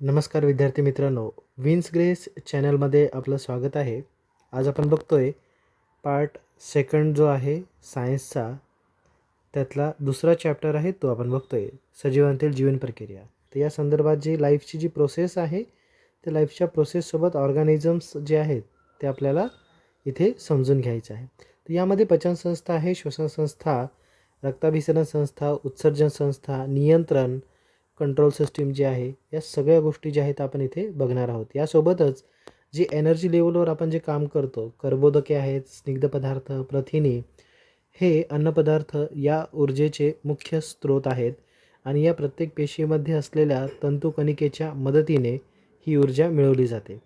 नमस्कार विद्यार्थी मित्रांनो विन्स ग्रेस चॅनलमध्ये आपलं स्वागत आहे. आज आपण बघतोय पार्ट सेकंड जो आहे सायन्सचा त्यातला दुसरा चॅप्टर आहे तो आपण बघतोय सजीवांतील जीवन प्रक्रिया. तर या संदर्भात जी लाईफची जी प्रोसेस आहे त्या लाईफच्या प्रोसेससोबत ऑर्गॅनिझम्स जे आहेत ते आपल्याला इथे समजून घ्यायचं आहे. तर यामध्ये पचन संस्था आहे श्वसन संस्था रक्ताभिसरण संस्था उत्सर्जन संस्था नियंत्रण कंट्रोल सिस्टीम जी आहे या सगळ्या गोष्टी ज्या आहेत आपण इथे बघणार आहोत. यासोबतच जी एनर्जी लेवलवर आपण जे काम करतो कर्बोदके आहेत स्निग्ध पदार्थ प्रथिने हे अन्नपदार्थ या ऊर्जेचे मुख्य स्रोत आहेत आणि या प्रत्येक पेशीमध्ये असलेल्या तंतुकणिकेच्या मदतीने ही ऊर्जा मिळवली जाते.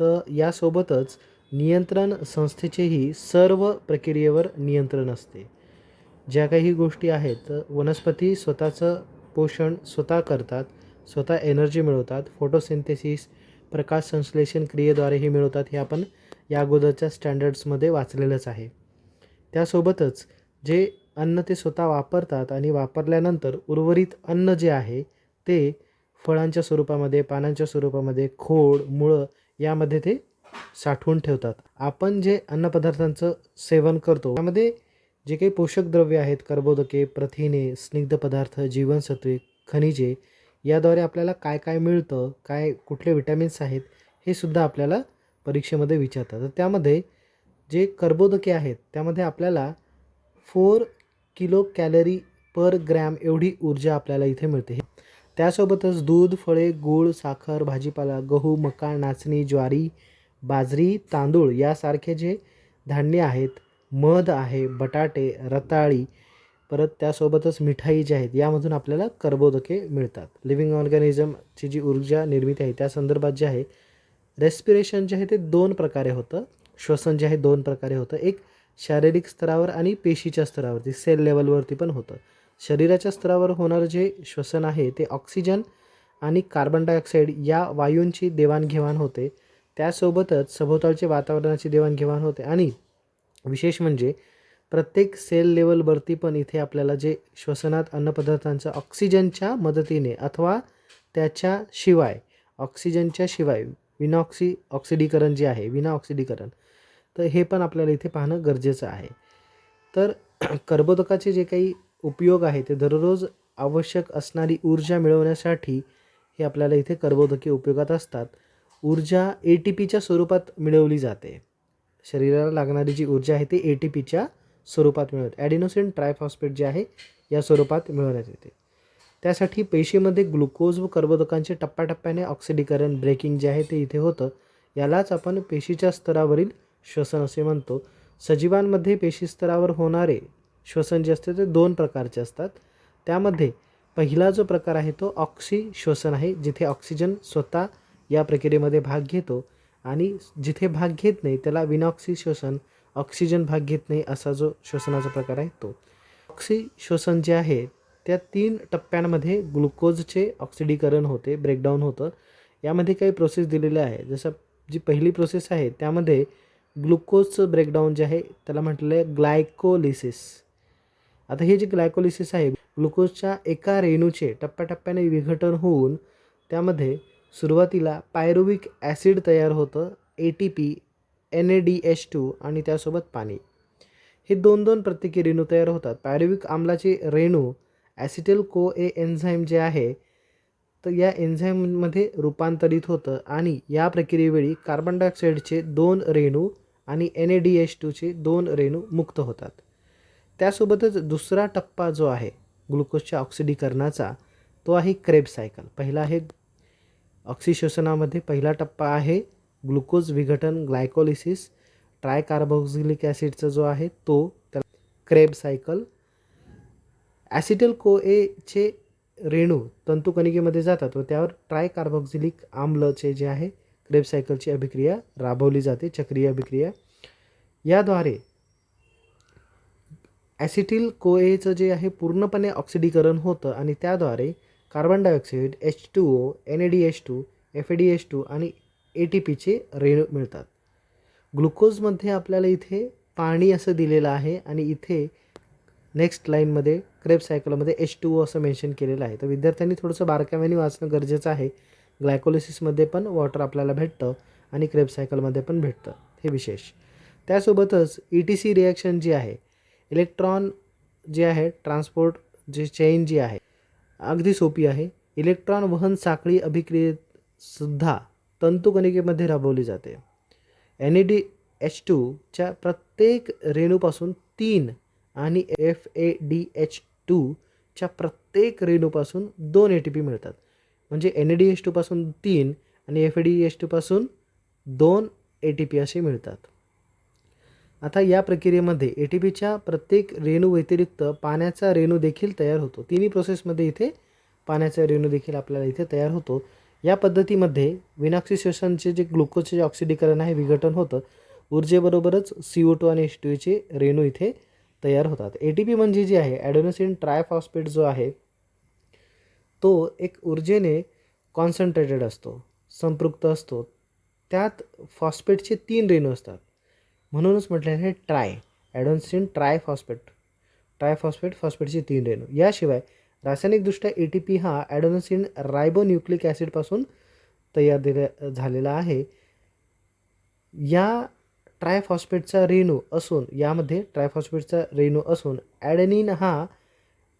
तर यासोबतच नियंत्रण संस्थेचेही सर्व प्रक्रियेवर नियंत्रण असते. ज्या काही गोष्टी आहेत वनस्पती स्वतःचं पोषण स्वतः करतात स्वतः एनर्जी मिळवतात फोटोसिंथेसिस प्रकाश संश्लेषण क्रियेद्वारे हे मिळवतात हे आपण या अगोदरच्या स्टँडर्ड्समध्ये वाचलेलंच आहे. त्यासोबतच जे अन्न ते स्वतः वापरतात आणि वापरल्यानंतर उर्वरित अन्न जे आहे ते फळांच्या स्वरूपामध्ये पानांच्या स्वरूपामध्ये खोड मुळं यामध्ये ते साठवून ठेवतात. आपण जे अन्नपदार्थांचं सेवन करतो त्यामध्ये जे काही पोषक द्रव्य आहेत कर्बोदके प्रथिने स्निग्ध पदार्थ जीवनसत्वे खनिजे याद्वारे आपल्याला काय काय मिळतं काय कुठले विटॅमिन्स आहेत हे सुद्धा आपल्याला परीक्षेमध्ये विचारतात. तर त्यामध्ये जे कर्बोदके आहेत त्यामध्ये आपल्याला four kilo calorie per gram एवढी ऊर्जा आपल्याला इथे मिळते. त्यासोबतच दूध फळे गूळ साखर भाजीपाला गहू मका नाचणी ज्वारी बाजरी तांदूळ यासारखे जे धान्य आहेत मध आहे बटाटे रताळी परत त्यासोबतच मिठाई जी आहेत यामधून आपल्याला कर्बोदके मिळतात. लिव्हिंग ऑर्गॅनिझमची जी ऊर्जा निर्मिती आहे त्या संदर्भात जे आहे रेस्पिरेशन जे आहे ते दोन प्रकारे होतं. श्वसन जे आहे दोन प्रकारे होतं. एक शारीरिक स्तरावर आणि पेशीच्या स्तरावरती सेल लेवलवरती पण होतं. शरीराच्या स्तरावर होणारं जे श्वसन आहे ते ऑक्सिजन आणि कार्बन डायऑक्साईड या वायूंची देवाणघेवाण होते. त्यासोबतच सभोवतालचे वातावरणाची देवाणघेवाण होते आणि विशेष म्हणजे प्रत्येक सेल लेवलवरती पण इथे आपल्याला जे श्वसनात अन्नपदार्थांचं ऑक्सिजनच्या मदतीने अथवा त्याच्याशिवाय ऑक्सिजनच्या शिवाय विनाऑक्सी ऑक्सिडीकरण जे आहे विना ऑक्सिडीकरण तर हे पण आपल्याला इथे पाहणं गरजेचं आहे. तर कर्बोदकाचे जे काही उपयोग आहे ते दररोज आवश्यक असणारी ऊर्जा मिळवण्यासाठी हे आपल्याला इथे कर्बोदके उपयोगात असतात. ऊर्जा ए टी पीच्या स्वरूपात मिळवली जाते. शरीराला लागणारी जी ऊर्जा आहे ती ए टी पीच्या स्वरूपात मिळवते. ॲडिनोसिन ट्रायफॉस्फेट जे आहे या स्वरूपात मिळवण्यात येते. त्यासाठी पेशीमध्ये ग्लुकोज व कर्बोदकांचे टप्प्याटप्प्याने ऑक्सिडीकरण ब्रेकिंग जे आहे ते इथे होतं. यालाच आपण पेशीच्या स्तरावरील श्वसन असे म्हणतो. सजीवांमध्ये पेशी स्तरावर होणारे श्वसन जे असते ते दोन प्रकारचे असतात. त्यामध्ये पहिला जो प्रकार आहे तो ऑक्सी श्वसन आहे जिथे ऑक्सिजन स्वतः या प्रक्रियेमध्ये भाग घेतो. आणि जिथे भाग घेत नाही त्याला विनॉक्सी श्वसन ऑक्सिजन भाग घेत नाही असा जो श्वसनाचा प्रकार आहे तो. ऑक्सी श्वसन जे आहे त्या तीन टप्प्यांमध्ये ग्लुकोजचे ऑक्सिडीकरण होते ब्रेकडाऊन होतं. यामध्ये काही प्रोसेस दिलेल्या आहे जसं जी पहिली प्रोसेस आहे त्यामध्ये ग्लुकोजचं ब्रेकडाऊन जे आहे त्याला म्हटलेलं आहे ग्लायकोलिसिस. आता हे जे ग्लायकोलिसिस आहे ग्लुकोजच्या एका रेणूचे टप्प्याटप्प्याने विघटन होऊन त्यामध्ये सुरुवातीला पायरुविक ॲसिड तयार होतं A T P N A D H two आणि त्यासोबत पाणी. हे दोन दोन प्रत्येकी रेणू तयार होतात. पायरुविक आम्लाचे रेणू ॲसिटेल को ए एन्झाईम जे आहे तर या एन्झाईममध्ये रूपांतरित होतं आणि या प्रक्रियेवेळी कार्बन डायऑक्साईडचे दोन रेणू आणि एन ए डी एच टूचे दोन रेणू मुक्त होतात. त्यासोबतच दुसरा टप्पा जो आहे ग्लुकोजच्या ऑक्सिडीकरणाचा तो आहे क्रेब सायकल. पहिला आहे ऑक्सिश्वसनामध्ये पहिला टप्पा आहे ग्लुकोज विघटन ग्लायकोलिसिस ट्रायकार्बोक्झिलिक ॲसिडचा जो आहे तो त्याला क्रेब सायकल. ॲसिटल को एचे रेणू तंतुकणिकेमध्ये जातात व त्यावर ट्रायकार्बोक्झिलिक आम्लचे जे आहे क्रेब सायकलची अभिक्रिया राबवली जाते चक्रीय अभिक्रिया. याद्वारे ॲसिटिल कोएचं जे आहे पूर्णपणे ऑक्सिडीकरण होतं आणि त्याद्वारे carbon dioxide H two O N A D H two F A D H two आणि ए टी पीचे रेणू मिळतात. ग्लुकोजमध्ये आपल्याला इथे पाणी असं दिलेलं आहे आणि इथे नेक्स्ट लाईनमध्ये क्रेब सायकलमध्ये एच टू ओ असं मेन्शन केलेलं आहे. तर विद्यार्थ्यांनी थोडंसं बारकाव्याने वाचणं गरजेचं आहे. ग्लायकोलिसिसमध्ये पण वॉटर आपल्याला भेटतं आणि क्रेब सायकलमध्ये पण भेटतं. हे विशेष. त्यासोबतच ई टी सी रिॲक्शन जी आहे इलेक्ट्रॉन जे आहे ट्रान्सपोर्ट जे चेन जी आहे अगदी सोपी आहे. इलेक्ट्रॉन वहन साखळी अभिक्रियेतसुद्धा तंतुकणिकेमध्ये राबवली जाते. एन ई डी एच टूच्या प्रत्येक रेणूपासून तीन आणि एफ ए डी एच टूच्या प्रत्येक रेणूपासून दोन ए टी पी मिळतात. म्हणजे एन ए डी एच टूपासून तीन आणि एफ ए डी एच टूपासून दोन ए टी पी असे मिळतात. आता या प्रक्रियेमध्ये ए टी पीच्या प्रत्येक रेणू व्यतिरिक्त पाण्याचा रेणू देखील तयार होतो. तिन्ही प्रोसेसमध्ये इथे पाण्याचा रेणू देखील आपल्याला इथे तयार होतो. या पद्धतीमध्ये विनाक्सिसेशनचे जे ग्लुकोजचे जे ऑक्सिडीकरण आहे विघटन होतं ऊर्जेबरोबरच सी ओ टू आणि एच टू चे रेणू इथे तयार होतात. ए टी पी म्हणजे जी आहे ॲडोनोसिन ट्रायफॉस्फेट जो आहे तो एक ऊर्जेने कॉन्सन्ट्रेटेड असतो संपृक्त असतो. त्यात फॉस्फेटचे तीन रेणू असतात. म्हणूनच म्हटले आहे ट्राय. ॲडोन्सिन ट्रायफॉस्फेट ट्रायफॉस्फेट फॉस्फेटचे तीन रेणू. याशिवाय रासायनिकदृष्ट्या ए टी पी हा ॲडोनोसिन रायबोन्यूक्लिक ॲसिडपासून तयार दिल्या झालेला आहे. या ट्रायफॉस्फेटचा रेणू असून यामध्ये ट्रायफॉस्फेटचा रेणू असून ॲडेनिन हा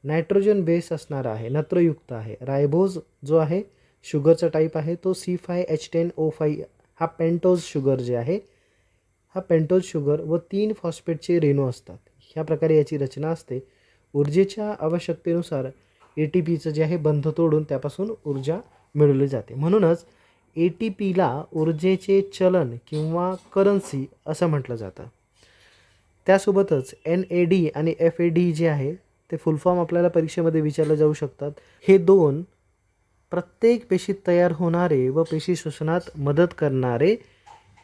नायट्रोजन बेस असणारा आहे नत्रयुक्त आहे. रायबोज जो आहे शुगरचा टाईप आहे तो C five H ten O five हा पेंटोज शुगर जे आहे हा पेंटोज शुगर व तीन फॉस्फेटचे रेणू असतात. ह्या प्रकारे याची रचना असते. ऊर्जेच्या आवश्यकतेनुसार ए टी पीचं जे आहे बंध तोडून त्यापासून ऊर्जा मिळवली जाते. म्हणूनच ए टी पीला ऊर्जेचे चलन किंवा करन्सी असं म्हटलं जातं. त्यासोबतच एन ए डी आणि एफ ए डी जे आहे ते फुल फॉर्म आपल्याला परीक्षेमध्ये विचारले जाऊ शकतात. हे दोन प्रत्येक पेशीत तयार होणारे व पेशी श्वसनात मदत करणारे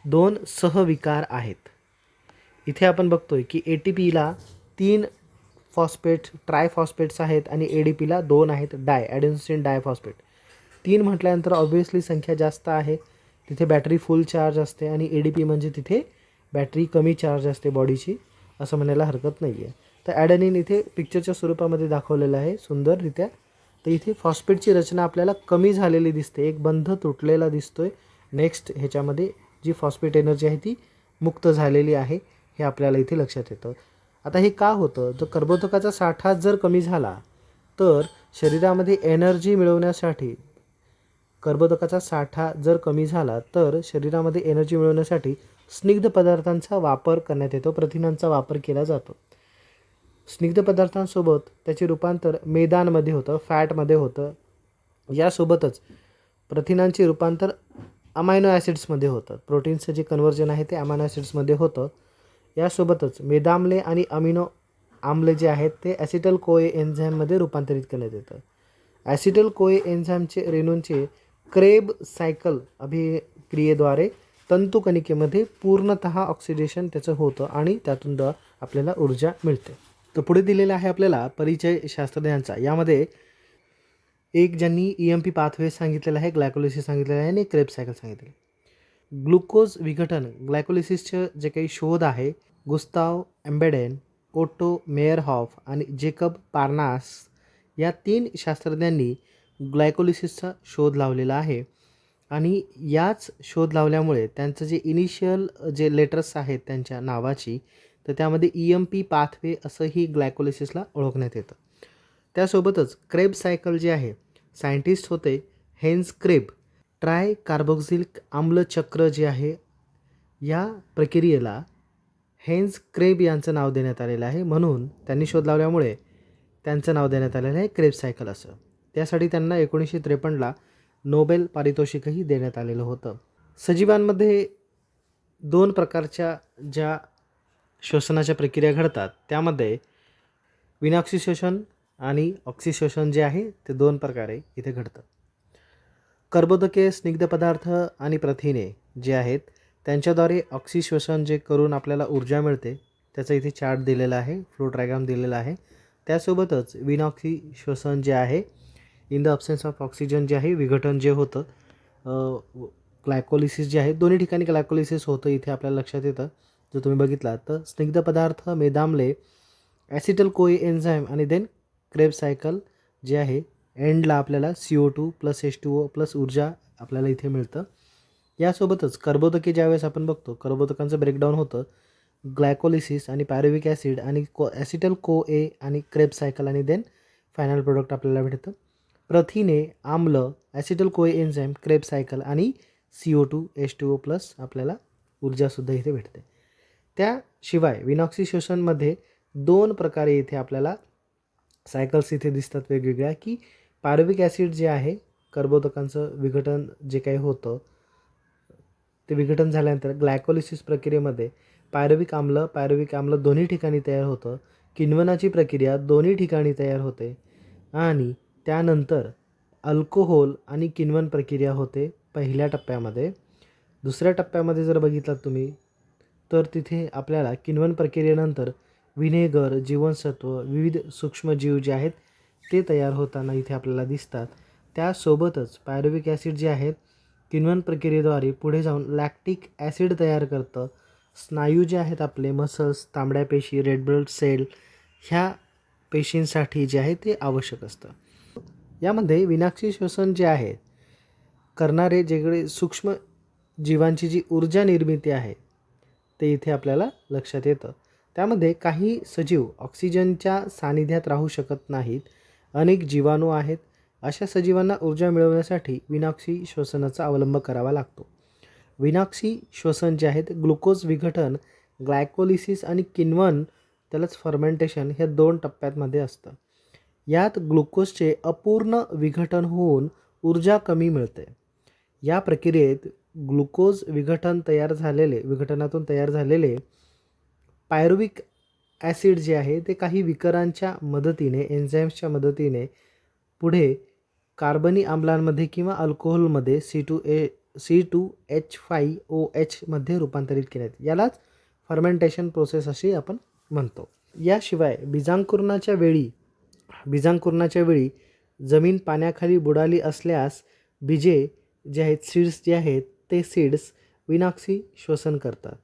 दोन सहविकार आहेत. इथे आपण बघतोय की ए टी पीला तीन फॉस्फेट ट्रायफॉस्फेट्स आहेत आणि ए डी पीला दोन आहेत डाय ॲडेन्सिन डायफॉस्फेट तीन म्हटल्यानंतर ऑब्वियसली संख्या जास्त आहे. तिथे बॅटरी फुल चार्ज असते आणि ए डी पी म्हणजे तिथे बॅटरी कमी चार्ज असते बॉडीची असं म्हणायला हरकत नाही आहे तर ॲडनिन इथे पिक्चरच्या स्वरूपामध्ये दाखवलेलं आहे सुंदररित्या. तर इथे फॉस्फेटची रचना आपल्याला कमी झालेली दिसते एक बंध तुटलेला दिसतोय. नेक्स्ट ह्याच्यामध्ये जी फॉस्फेट एनर्जी आहे ती मुक्त झालेली आहे हे आपल्याला इथे लक्षात येतं. आता हे का होतं? जर कर्बोदकाचा साठा जर कमी झाला तर शरीरामध्ये एनर्जी मिळवण्यासाठी कर्बोदकाचा साठा जर कमी झाला तर शरीरामध्ये एनर्जी मिळवण्यासाठी स्निग्ध पदार्थांचा वापर करण्यात येतो प्रथिनांचा वापर केला जातो. स्निग्ध पदार्थांसोबत त्याचे रूपांतर मैदानमध्ये होतं फॅटमध्ये होतं. यासोबतच प्रथिनांचे रूपांतर अमायनो ॲसिड्समध्ये होतं प्रोटीन्सचं जे कन्व्हर्जन आहे ते अमायनो ॲसिड्समध्ये होतं. यासोबतच मेदाम्ले आणि अमिनो आम्ल जे आहेत ते ॲसिटल कोए एन्झाईममध्ये रूपांतरित करण्यात येतं. ॲसिटल कोए एन्झाईमचे रेणूंचे क्रेब सायकल अभिक्रियेद्वारे तंतुकणिकेमध्ये पूर्णतः ऑक्सिडेशन त्याचं होतं आणि त्यातून द आपल्याला ऊर्जा मिळते. तर पुढे दिलेला आहे आपल्याला परिचय शास्त्रज्ञांचा यामध्ये एक ज्यांनी ई एम पी पाथवे सांगितलेलं आहे ग्लायकोलिसिस सांगितलेलं आहे आणि क्रेप सायकल सांगितलेलं आहे. ग्लुकोज विघटन ग्लायकोलिसिसचे जे काही शोध आहे गुस्ताव एम्बेडेन ओटो मेयरहॉफ आणि जेकब पार्नास या तीन शास्त्रज्ञांनी ग्लायकोलिसिसचा शोध लावलेला आहे. आणि याच शोध लावल्यामुळे त्यांचं जे इनिशियल जे लेटर्स आहेत त्यांच्या नावाची तर त्यामध्ये ई एम पी पाथवे असंही ग्लायकोलिसिसला ओळखण्यात येतं. त्यासोबतच क्रेब सायकल जे आहे सायंटिस्ट होते हेन्स क्रेब. ट्राय कार्बोक्सिलिक आम्ल चक्र जे आहे या प्रक्रियेला हेन्स क्रेब यांचं नाव देण्यात आलेलं आहे. म्हणून त्यांनी शोध लावल्यामुळे त्यांचं नाव देण्यात आलेलं आहे क्रेब सायकल असं. त्यासाठी त्यांना एकोणीसशे त्रेपन्नला नोबेल पारितोषिकही देण्यात आलेलं होतं. सजीवांमध्ये दोन प्रकारच्या ज्या श्वसनाच्या प्रक्रिया घडतात त्यामध्ये विनाऑक्सिशोषण आणि ऑक्सिशोषण जे आहे ते दोन प्रकारे इथे घडतं. कर्बोदके स्निग्ध पदार्थ आणि प्रथिने जे आहेत त्यांच्याद्वारे ऑक्सिश्वसन जे करून आपल्याला ऊर्जा मिळते त्याचं इथे चार्ट दिलेला आहे फ्लो डायग्राम दिलेला आहे. त्यासोबतच विनॉक्सिश्वसन जे आहे in the absence of oxygen जे आहे विघटन जे होतं ग्लायकोलिसिस जे आहे दोन्ही ठिकाणी ग्लायकोलिसिस होतं इथे आपल्याला लक्षात येतं. जर तुम्ही बघितला तर स्निग्ध पदार्थ मेदामले ॲसिटल कोई एन्झाईम आणि देन क्रेब सायकल जे आहे एंडला आपल्याला C O two plus H two O plus ऊर्जा आपल्याला इथे मिळतं. यासोबतच कर्बोदके ज्यावेळेस आपण बघतो कर्बोदकांचं ब्रेकडाऊन होतं. ग्लायकोलिसिस आणि पॅरोविक ॲसिड आणि को ॲसिटल को ए आणि क्रेब सायकल आणि देन फायनल प्रोडक्ट आपल्याला भेटतं. प्रथिने आम्ल acetyl coenzyme crab cycle आणि C O two H two O plus आपल्याला ऊर्जासुद्धा इथे भेटते. त्याशिवाय विनॉक्सी शोषणमध्ये दोन प्रकारे इथे आपल्याला सायकल्स इथे दिसतात वेगवेगळ्या की पार्विक ॲसिड जे आहे कर्बोदकांचं विघटन जे काही होतं ते विघटन झाल्यानंतर ग्लायकोलिसिस प्रक्रियेमध्ये पायरविक आम्ल पायरविक आम्ल दोन्ही ठिकाणी तयार होतं. किण्वनाची प्रक्रिया दोन्ही ठिकाणी तयार होते. आणि त्यानंतर अल्कोहोल आणि किण्वन प्रक्रिया होते पहिल्या टप्प्यामध्ये. दुसऱ्या टप्प्यामध्ये जर बघितलात तुम्ही तर तिथे आपल्याला किण्वन प्रक्रियेनंतर विनेगर जीवनसत्व विविध सूक्ष्मजीव जे आहेत ते तयार होताना इथे आपल्याला दिसतात. त्यासोबतच पायरुविक ॲसिड जे आहेत किण्वन प्रक्रियेद्वारे पुढे जाऊन लॅक्टिक ॲसिड तयार करतं. स्नायू जे आहेत आपले मसल्स तांबड्या पेशी रेड ब्लड सेल ह्या पेशींसाठी जे आहे ते आवश्यक असतं. यामध्ये विनाक्षी श्वसन जे आहे करणारे जेकडे सूक्ष्म जीवांची जी ऊर्जा निर्मिती आहे ते इथे आपल्याला लक्षात येतं. त्यामध्ये काही सजीव ऑक्सिजनच्या सानिध्यात राहू शकत नाहीत. अनेक जीवाणू आहेत. अशा सजीवांना ऊर्जा मिळवण्यासाठी विनाक्षी श्वसनाचा अवलंब करावा लागतो. विनाक्षी श्वसन जे आहेत ग्लुकोज विघटन ग्लायकोलिसिस आणि किन्वन त्यालाच फर्मेंटेशन ह्या दोन टप्प्यांमध्ये असतं. यात ग्लुकोजचे अपूर्ण विघटन होऊन ऊर्जा कमी मिळते. या प्रक्रियेत ग्लुकोज विघटन तयार झालेले विघटनातून तयार झालेले पायरुविक ॲसिड जे आहे ते काही विकरांच्या मदतीने एन्झाईम्सच्या मदतीने पुढे कार्बनी आम्लांमध्ये किंवा अल्कोहोलमध्ये C two A C two H five O एचमध्ये रूपांतरित केले यालाच फर्मेंटेशन प्रोसेस अशी आपण म्हणतो. याशिवाय बीजांकुरणाच्या वेळी बीजांकुरणाच्या वेळी जमीन पाण्याखाली बुडाली असल्यास बीजे जे आहेत सीड्स जे आहेत ते सीड्स विनाक्षी श्वसन करतात.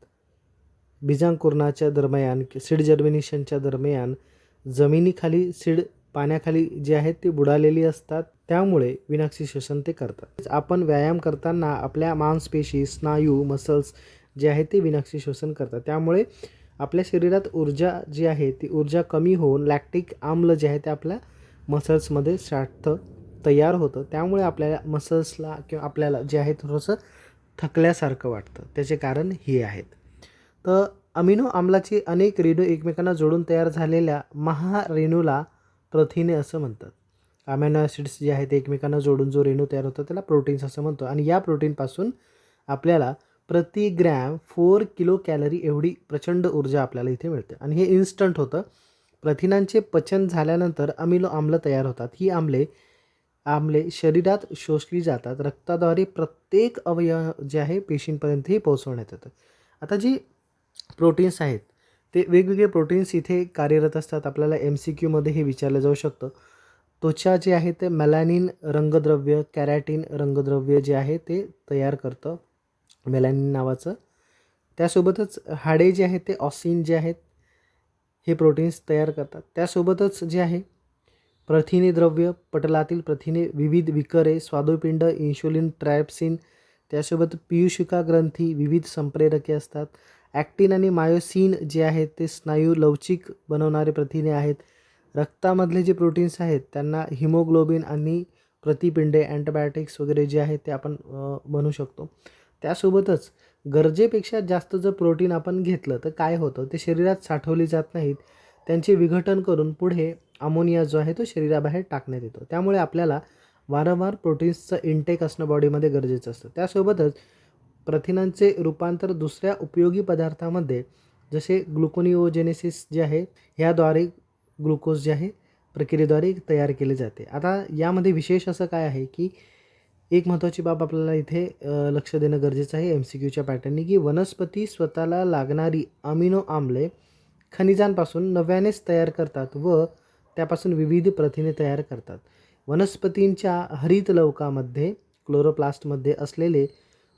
बीजांकुरणाच्या दरम्यान सीड जर्मिनेशनच्या दरम्यान जमिनीखाली सीड पाण्याखाली जे आहेत ते बुडालेली असतात. त्यामुळे विनाक्षी श्वसन ते करतात. आपण व्यायाम करताना आपल्या मांसपेशी स्नायू मसल्स जे आहेत ते विनाक्षी श्वसन करतात. त्यामुळे आपल्या शरीरात ऊर्जा जी आहे ती ऊर्जा कमी होऊन लॅक्टिक आम्ल जे आहे ते आपल्या मसल्समध्ये साठतं तयार होतं. त्यामुळे आपल्याला मसल्सला किंवा आपल्याला जे आहे थोडंसं थकल्यासारखं वाटतं. त्याचे कारण हे आहेत. तर अमिनो आम्लाची अनेक रेणू एकमेकांना जोडून तयार झालेल्या महारेणूला प्रथिने असं म्हणतात. अमिनो ॲसिड्स जे आहेत ते एकमेकांना जोडून जो रेणू तयार होतो त्याला प्रोटीन्स असं म्हणतो. आणि या प्रोटीनपासून आपल्याला प्रति ग्रॅम फोर किलो कॅलरी एवढी प्रचंड ऊर्जा आपल्याला इथे मिळते. आणि हे इन्स्टंट होतं. प्रथिनांचे पचन झाल्यानंतर अमिनो आम्ल तयार होतात. ही आम्ले आम्ले शरीरात शोषली जातात. रक्ताद्वारे प्रत्येक अवयव जे आहे पेशींपर्यंतही पोहोचवण्यात येतं. आता जी प्रोटीन्स आहेत. ते वेगवेगळे प्रोटीन्स इथे कार्यरत असतात. आपल्याला एम सी क्यूमध्ये हे विचारलं जाऊ शकतं. त्वचा जे आहे ते मेलॅनिन रंगद्रव्य कॅरॅटिन रंगद्रव्य जे आहे ते तयार करतं. मेलॅनिन नावाचं. त्यासोबतच हाडे जे आहेत ते ऑसिन जे आहेत हे प्रोटीन्स तयार करतात. त्यासोबतच जे आहे प्रथिने द्रव्य पटलातील प्रथिने विविध विकरे स्वादुपिंड इन्शुलिन ट्रायप्सिन त्यासोबत पियुषिका ग्रंथी विविध संप्रेरके असतात. ॲक्टिन आणि मायोसिन जे आहेत ते स्नायू लवचिक बनवणारे प्रथिने आहेत. रक्तामधले जे प्रोटीन्स आहेत त्यांना हिमोग्लोबिन आणि प्रतिपिंडे अँटीबायोटिक्स वगैरे जे आहेत ते आपण बनवू शकतो. त्यासोबतच गरजेपेक्षा जास्त जर प्रोटीन आपण घेतलं तर काय होतं? ते शरीरात साठवली जात नाहीत. त्यांचे विघटन करून पुढे अमोनिया जो आहे तो शरीराबाहेर टाकण्यात येतो. त्यामुळे आपल्याला वारंवार प्रोटीन्सचं इंटेक असणं बॉडीमध्ये गरजेचं असतं. त्यासोबतच प्रथिनांचे रूपांतर दुसऱ्या उपयोगी पदार्थामध्ये जसे ग्लुकोनिओजेनेसिस जे आहे ह्याद्वारे ग्लुकोज जे आहे प्रक्रियेद्वारे तयार केले जाते. आता यामध्ये विशेष असं काय आहे की एक महत्त्वाची बाब आपल्याला इथे लक्ष देणं गरजेचं आहे एम सी क्यूच्या पॅटर्ननी की वनस्पती स्वतःला लागणारी अमिनो आम्ले खनिजांपासून नव्यानेच तयार करतात व त्यापासून विविध प्रथिने तयार करतात. वनस्पतींच्या हरित लवकामध्ये क्लोरोप्लास्टमध्ये असलेले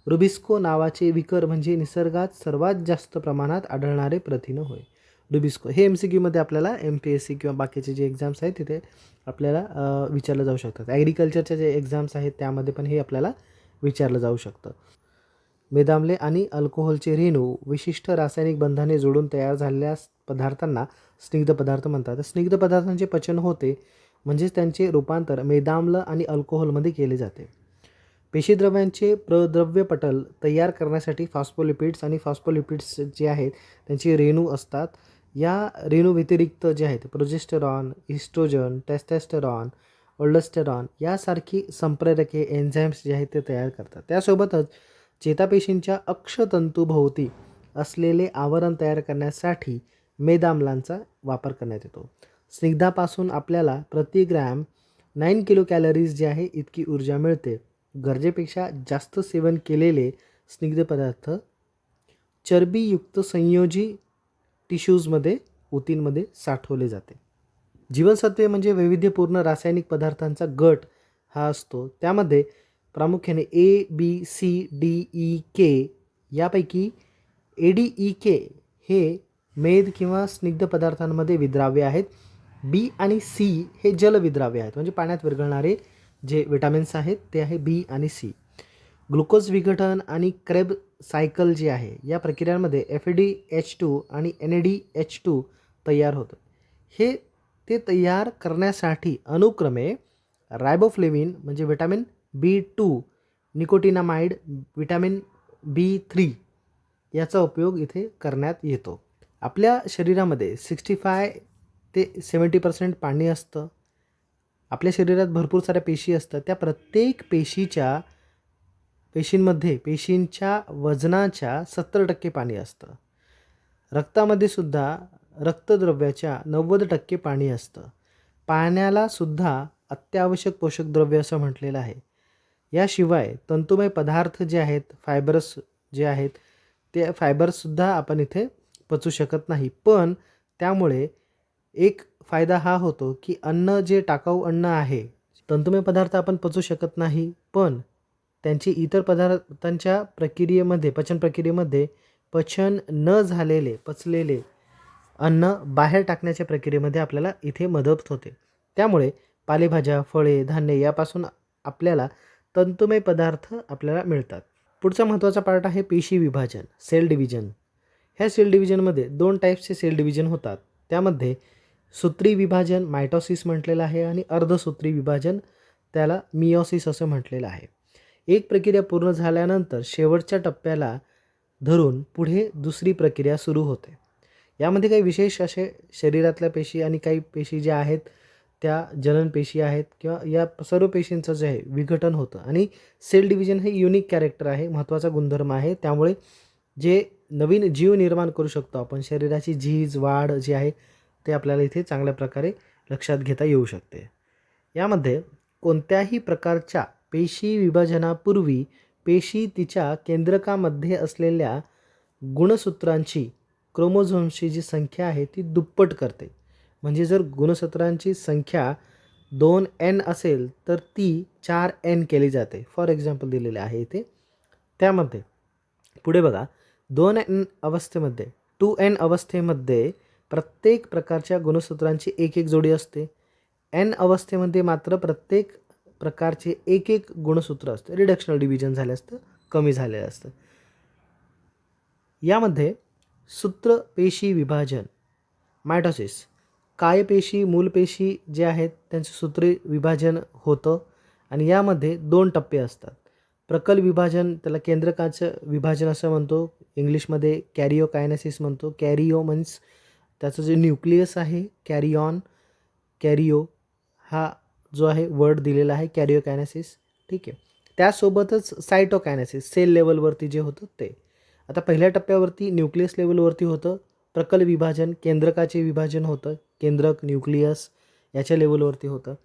रुबिस्को नावाचे विकर म्हणजे निसर्गात सर्वात जास्त प्रमाणात आढळणारे प्रथिनं होय. रुबिस्को हे एम सी क्यूमध्ये आपल्याला एम पी एस सी किंवा बाकीचे जे एक्झाम्स आहेत तिथे आपल्याला विचारलं जाऊ शकतात. ॲग्रिकल्चरच्या जे एक्झाम्स आहेत त्यामध्ये पण हे आपल्याला विचारलं जाऊ शकतं. मेदामले आणि अल्कोहोलचे रेणू विशिष्ट रासायनिक बंधाने जोडून तयार झालेल्या पदार्थांना स्निग्ध पदार्थ म्हणतात. स्निग्ध पदार्थांचे पचन होते म्हणजेच त्यांचे रूपांतर मेदाम्ल आणि अल्कोहोलमध्ये केले जाते. पेशीद्रव्यांचे प्रद्रव्य पटल तयार करण्यासाठी फॉस्फोलिपिड्स आणि फॉस्फोलिपिड्स जे आहेत त्यांचे रेणू असतात. या रेणू व्यतिरिक्त जे आहेत प्रोजेस्टेरॉन इस्ट्रोजन टेस्टेस्टेरॉन ओल्डस्टेरॉन यासारखी संप्रेरके एन्झाईम्स जे आहेत ते तयार करतात. त्यासोबतच चेतापेशींच्या अक्षतंतूभोवती असलेले आवरण तयार करण्यासाठी मेदामलांचा वापर करण्यात येतो. स्निग्धापासून आपल्याला प्रति ग्रॅम नाईन किलो कॅलरीज जे आहे इतकी ऊर्जा मिळते. गरजेपेक्षा जास्त सेवन केलेले स्निग्ध पदार्थ चरबीयुक्त संयोजी टिश्यूजमध्ये ऊतींमध्ये साठवले जाते. जीवनसत्वे म्हणजे वैविध्यपूर्ण रासायनिक पदार्थांचा गट हा असतो. त्यामध्ये प्रामुख्याने A B C D E K यापैकी ए डी ई के हे मेद किंवा स्निग्ध पदार्थांमध्ये विद्राव्य आहेत. बी आणि सी हे जलविद्राव्य आहेत. म्हणजे पाण्यात विरघळणारे जे विटामिन्स आहेत ते आहे बी आणि सी. ग्लुकोज विघटन आणि क्रेब सायकल जी आहे या प्रक्रियांमध्ये एफ डी एच टू आणि N A D H two तयार होतं. हे ते तयार करण्यासाठी अनुक्रमे रायबोफ्लेविन म्हणजे vitamin B two nicotinamide vitamin B three याचा उपयोग इथे करण्यात येतो. आपल्या शरीरामध्ये सिक्स्टी फाय ते सेवन्टी पर्सेंट पाणी असतं. आपल्या शरीरात भरपूर साऱ्या पेशी असतात. त्या प्रत्येक पेशीच्या पेशींमध्ये पेशींच्या वजनाच्या सत्तर टक्के पाणी असतं. रक्तामध्ये सुद्धा रक्तद्रव्याच्या नव्वद टक्के पाणी असतं. पाण्याला सुद्धा अत्यावश्यक पोषक द्रव्य असं म्हटलेलं आहे. याशिवाय तंतुमय पदार्थ जे आहेत फायबर्स जे आहेत ते फायबर्ससुद्धा आपण इथे पचू शकत नाही. पण त्यामुळे एक फायदा हा होतो की अन्न जे टाकाऊ अन्न आहे तंतुमय पदार्थ आपण पचू शकत नाही पण त्यांची इतर पदार्थांच्या प्रक्रियेमध्ये पचन प्रक्रियेमध्ये पचन न झालेले पचलेले अन्न बाहेर टाकण्याच्या प्रक्रियेमध्ये आपल्याला इथे मदत होते. त्यामुळे पालेभाज्या फळे धान्य यापासून आपल्याला तंतुमय पदार्थ आपल्याला मिळतात. पुढचा महत्त्वाचा पार्ट आहे पेशी विभाजन सेल डिव्हिजन ह्या सेल डिव्हिजनमध्ये दोन टाईप्सचे सेल डिव्हिजन होतात. त्यामध्ये सूत्री विभाजन मायटॉसिस म्हटलेलं आहे आणि अर्धसूत्री विभाजन त्याला मिओसिस असं म्हटलेलं आहे. एक प्रक्रिया पूर्ण झाल्यानंतर शेवटच्या टप्प्याला धरून पुढे दुसरी प्रक्रिया सुरू होते. यामध्ये काही विशेष असे शरीरातल्या पेशी आणि काही पेशी ज्या आहेत त्या जनन पेशी आहेत किंवा या सर्व पेशींचं जे आहे विघटन होतं. आणि सेल डिव्हिजन हे युनिक कॅरेक्टर आहे महत्त्वाचा गुणधर्म आहे. त्यामुळे जे नवीन जीव निर्माण करू शकतो आपण शरीराची झीज वाढ जी आहे ते आपल्याला इथे चांगल्या प्रकारे लक्षात घेता येऊ शकते. यामध्ये कोणत्याही प्रकारच्या पेशी विभाजनापूर्वी पेशी तिच्या केंद्रकामध्ये असलेल्या गुणसूत्रांची क्रोमोझोम्सची जी संख्या आहे ती दुप्पट करते. म्हणजे जर गुणसूत्रांची संख्या दोन एन असेल तर ती चार एन केली जाते. फॉर एक्झाम्पल दिलेले आहे इथे. त्यामध्ये पुढे बघा. दोन एन अवस्थेमध्ये टू एन अवस्थेमध्ये प्रत्येक प्रकारच्या गुणसूत्रांची एक एक जोडी असते. एन अवस्थेमध्ये मात्र प्रत्येक प्रकारचे एक एक गुणसूत्र असतं. रिडक्शनल डिव्हिजन झाले असतं कमी झालेलं असतं. यामध्ये सूत्र पेशी विभाजन मायटॉसिस कायपेशी मूलपेशी जे आहेत त्यांचं सूत्रे विभाजन होतं आणि यामध्ये दोन टप्पे असतात. प्रकल विभाजन त्याला केंद्रकाचं विभाजन असं म्हणतो. इंग्लिशमध्ये कॅरिओ कायनेसिस म्हणतो. कॅरिओ मीन्स त्याचं जे न्यूक्लियस आहे कॅरिऑन कॅरिओ हा जो आहे वर्ड दिलेला आहे कॅरिओ कायनेसिस ठीक आहे. त्यासोबतच सायटोकायनेसिस सेल लेवलवरती जे होतं ते. आता पहिल्या टप्प्यावरती न्यूक्लियस लेवलवरती होतं प्रकल विभाजन केंद्रकाचे विभाजन होतं केंद्रक न्यूक्लियस याच्या लेवलवरती होतं.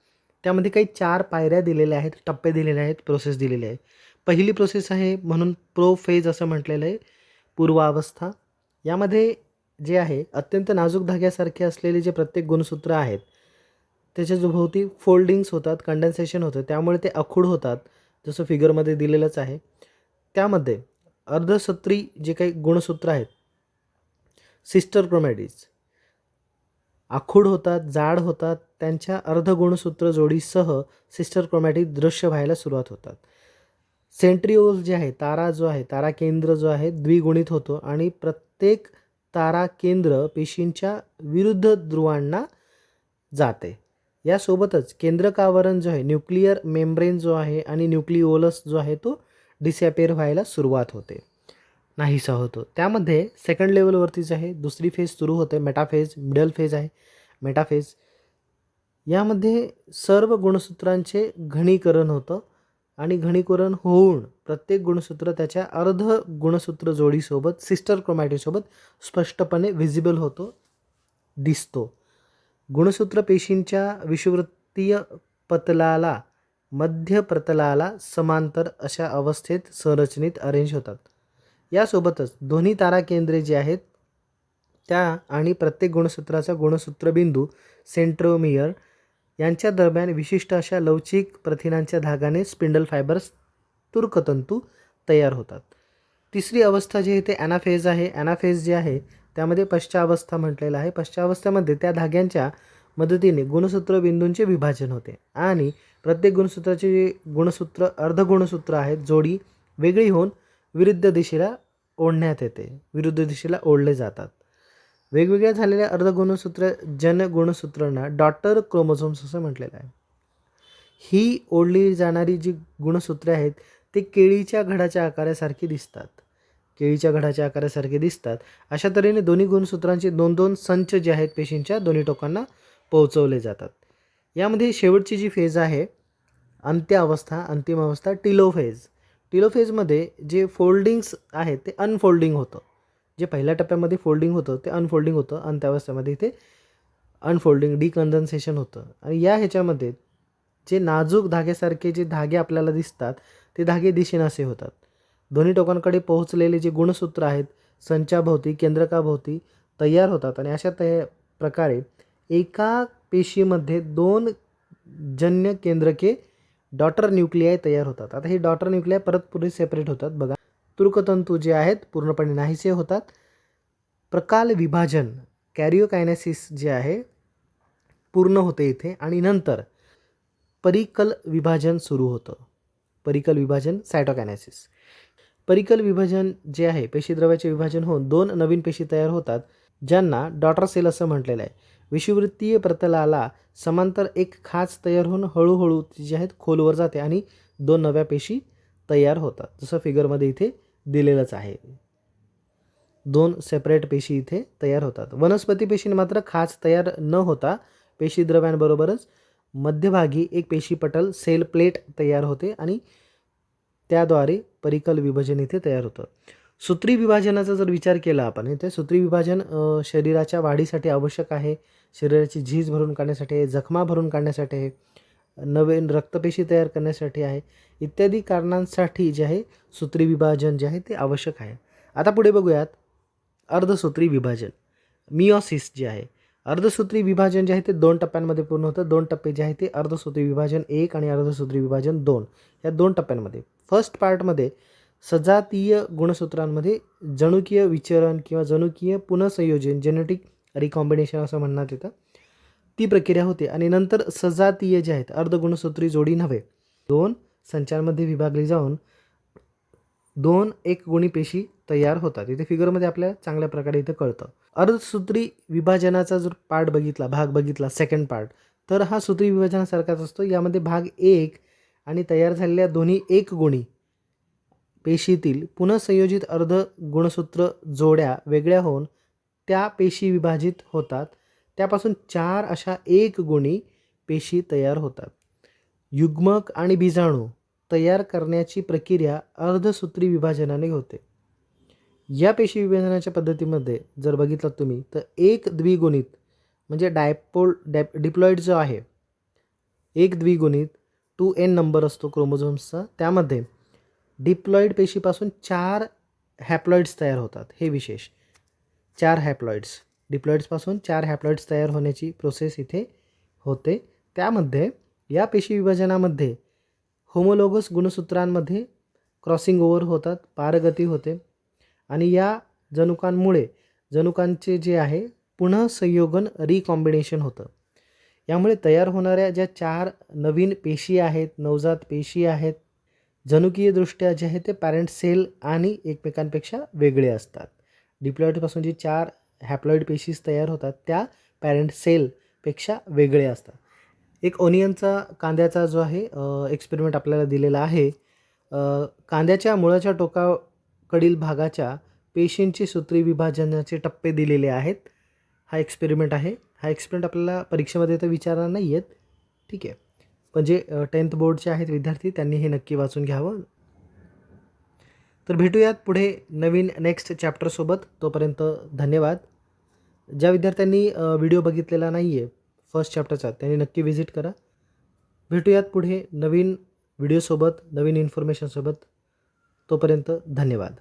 त्यामध्ये काही चार पायऱ्या दिलेल्या आहेत टप्पे दिलेले आहेत प्रोसेस दिलेले आहे पहिली प्रोसेस आहे म्हणून प्रो फेज असं म्हटलेलं आहे पूर्वावस्था. यामध्ये जे आहे अत्यंत नाजूक धाग्यासारखे असलेले जे प्रत्येक गुणसूत्र आहेत त्याच्या भोवती फोल्डिंग्स होतात कंडेन्सेशन होतं त्यामुळे ते अखूड होतात जसं फिगरमध्ये दिलेलंच आहे. त्यामध्ये अर्धसत्री जे काही गुणसूत्र आहेत सिस्टर क्रोमॅडीज आखूड होतात जाड होतात त्यांच्या अर्धगुणसूत्र जोडीसह सिस्टर क्रोमॅटिक दृश्य व्हायला सुरुवात होतात. सेंट्रिओल जे आहे तारा जो आहे तारा केंद्र जो आहे द्विगुणित होतो आणि प्रत्येक तारा केंद्र पेशींच्या विरुद्ध ध्रुवांना जाते. यासोबतच केंद्रकावरण जो आहे न्यूक्लिअर मेम्ब्रेन जो आहे आणि न्यूक्लिओलस जो आहे तो डिसॅपेअर व्हायला सुरुवात होते. नाहीसा होतो. त्यामध्ये सेकंड लेवलवरतीच आहे दुसरी फेज सुरू होते. मेटाफेज मिडल फेज आहे. मेटाफेज यामध्ये सर्व गुणसूत्रांचे घनीकरण होतं. आणि घनीकरण होऊन प्रत्येक गुणसूत्र त्याच्या अर्ध गुणसूत्र जोडीसोबत सिस्टर क्रोमॅटिसोबत स्पष्टपणे व्हिजिबल होतो दिसतो. गुणसूत्र पेशींच्या विषुवृत्तीय पतलाला मध्य प्रतलाला समांतर अशा अवस्थेत संरचनेत अरेंज होतात. यासोबतच दोन्ही तारा केंद्रे जी आहेत त्या आणि प्रत्येक गुणसूत्राचा गुणसूत्रबिंदू सेंट्रोमियर यांच्या दरम्यान विशिष्ट अशा लवचिक प्रथिनांच्या धागाने स्पिंडल फायबर्स तुर्कतंतू तयार होतात. तिसरी अवस्था जी आहे ते ॲनाफेज आहे. ॲनाफेज जे आहे त्यामध्ये पश्चावस्था म्हटलेलं आहे. पश्चावस्थेमध्ये त्या धाग्यांच्या मदतीने गुणसूत्र बिंदूंचे विभाजन होते आणि प्रत्येक गुणसूत्राचे जे गुणसूत्र अर्धगुणसूत्र आहेत जोडी वेगळी होऊन विरुद्ध दिशेला ओढण्यात येते. विरुद्ध दिशेला ओढले जातात. वेगवेगळ्या झालेल्या अर्धगुणसूत्र जनगुणसूत्रांना डॉटर क्रोमोझोम्स असं म्हटलेलं आहे. ही ओढली जाणारी जी गुणसूत्रे आहेत ते केळीच्या घडाच्या आकारासारखी दिसतात. केळीच्या घडाच्या आकारासारखे दिसतात. अशा तऱ्हेने दोन्ही गुणसूत्रांचे दोन दोन संच जे आहेत पेशींच्या दोन्ही टोकांना पोहोचवले जातात. यामध्ये शेवटची जी फेज आहे अंत्य अवस्था अंतिम अवस्था टिलोफेज. टिलोफेजमध्ये जे फोल्डिंग्स आहेत ते अनफोल्डिंग होतं. जे पहिल्या टप्प्यामध्ये फोल्डिंग होतं ते अनफोल्डिंग होतं आणि अंत्यावस्थेमध्ये इथे अनफोल्डिंग डिकंडन्सेशन होतं. आणि या ह्याच्यामध्ये जे नाजूक धाग्यासारखे जे धागे आपल्याला दिसतात ते धागे दिशेनासे होतात. दोन्ही टोकांकडे पोहोचलेले जे गुणसूत्र आहेत संचाभोवती केंद्रकाभोवती तयार होतात आणि अशा तया प्रकारे एका पेशीमध्ये दोन जन्य केंद्रके डॉटर न्यूक्लियाय तयार होतात. आता हे डॉटर न्यूक्लियाय परत पुढे सेपरेट होतात बघा. तुर्कतंतू जे आहेत पूर्णपणे नाहीसे होतात. प्रकाल विभाजन कॅरिओकायनेसिस जे आहे पूर्ण होते इथे आणि नंतर परिकल विभाजन सुरू होतं. परिकल विभाजन सायटोकायनेसिस. परिकल विभाजन जे आहे पेशीद्रव्याचे विभाजन होऊन दोन नवीन पेशी तयार होतात ज्यांना डॉटर सेल असं म्हटलेलं आहे. विषुवृत्तीय प्रतलाला समांतर एक खाच तयार होऊन हळूहळू जी आहेत खोलवर जाते आणि दोन नव्या पेशी तयार होतात. जसं फिगरमध्ये इथे दिलेलंच आहे. दोन सेपरेट पेशी इथे तयार होतात. वनस्पती पेशीने मात्र खाच तयार न होता पेशी द्रव्यांबरोबरच मध्यभागी एक पेशीपटल सेल प्लेट तयार होते आणि त्याद्वारे परिकल विभाजन इथे तयार होतं. सूत्री विभाजनाचा जर विचार केला आपण इथे सूत्री विभाजन शरीराच्या वाढीसाठी आवश्यक आहे. शरीराची झीज भरून काढण्यासाठी आहे जखमा भरून काढण्यासाठी आहे. नवीन रक्तपेशी तयार करण्यासाठी आहे. इत्यादी कारणांसाठी जे आहे सूत्री विभाजन जे आहे ते आवश्यक आहे. आता पुढे बघूयात. अर्धसूत्री विभाजन. मिओसिस जे आहे अर्धसूत्री विभाजन जे आहे ते दोन टप्प्यांमध्ये पूर्ण होतं. दोन टप्पे जे आहे ते अर्धसूत्री विभाजन एक आणि अर्धसूत्री विभाजन दोन. या दोन टप्प्यांमध्ये. फर्स्ट पार्टमध्ये सजातीय गुणसूत्रांमध्ये जनुकीय विचरण किंवा जनुकीय पुनःसंयोजन जेनेटिक रिकॉम्बिनेशन असं म्हणण्यात येतं. ती प्रक्रिया होते आणि नंतर सजातीय जे आहेत अर्धगुणसूत्री जोडी नव्हे दोन संचांमध्ये विभागली जाऊन दोन एक गुणी पेशी तयार होतात. इथे फिगरमध्ये आपल्या चांगल्या प्रकारे इथे कळतं. अर्धसूत्री विभाजनाचा जर पार्ट बघितला भाग बघितला सेकंड पार्ट तर हा सूत्री विभाजनासारखाच असतो. यामध्ये भाग एक आणि तयार झालेल्या दोन्ही एक गुणी पेशीतील पुनःसंयोजित अर्ध गुणसूत्र जोड्या वेगळ्या होऊन त्या पेशी विभाजित होतात. त्यापासून चार अशा एक गुणी पेशी तयार होतात. युग्मक आणि बीजाणू तयार करण्याची प्रक्रिया अर्धसूत्री विभाजनाने होते. या पेशी विभाजनाच्या पद्धतीमध्ये जर बघितलं तुम्ही तर एक द्विगुणित म्हणजे डायपोल डॅप डिप्लॉईड जो आहे एक द्विगुणित टू एन नंबर असतो क्रोमोझोम्सचा. त्यामध्ये डिप्लॉईड पेशीपासून चार हॅप्लॉईड्स तयार होतात. हे विशेष चार हॅप्लॉईड्स डिप्लॉईड्सपासून चार हॅप्लॉईड्स तयार होण्याची प्रोसेस इथे होते. त्यामध्ये या पेशी विभाजनामध्ये होमोलोगस गुणसूत्रांमध्ये क्रॉसिंग ओव्हर होतात पारगती होते आणि या जनुकांमुळे जनुकांचे जे आहे पुन्हा संयोगन रिकॉम्बिनेशन होतं. यामुळे तयार होणाऱ्या ज्या चार नवीन पेशी आहेत नवजात पेशी आहेत जनुकीयदृष्ट्या जे आहे ते पॅरेंट सेल आणि एकमेकांपेक्षा वेगळे असतात. डिप्लॉइडपासून जी चार हॅप्लॉईड पेशीस तयार होतात त्या पॅरेंट सेलपेक्षा वेगळे असतात. एक ओनियनचा कांद्याचा जो आहे एक्सपेरिमेंट आपल्याला दिलेला आहे कांद्याच्या मुळाच्या टोकाकडील भागाच्या पेशींची सूत्री विभाजनाचे टप्पे दिलेले आहेत. हा एक्सपेरिमेंट आहे. हा एक्सपेरिमेंट आपल्याला परीक्षेमध्ये तर विचारणार नाही आहेत ठीक आहे. पण जे टेन्थ बोर्डचे आहेत विद्यार्थी त्यांनी हे नक्की वाचून घ्यावं. तर भेटूयात पुढे नवीन नेक्स्ट चॅप्टरसोबत तोपर्यंत धन्यवाद. ज्या विद्यार्थ्यांनी व्हिडिओ बघितलेला नाही आहे फर्स्ट चॅप्टरचा त्यांनी नक्की व्हिजिट करा. भेटूयात पुढे नवीन व्हिडिओसोबत नवीन इन्फॉर्मेशनसोबत तोपर्यंत धन्यवाद.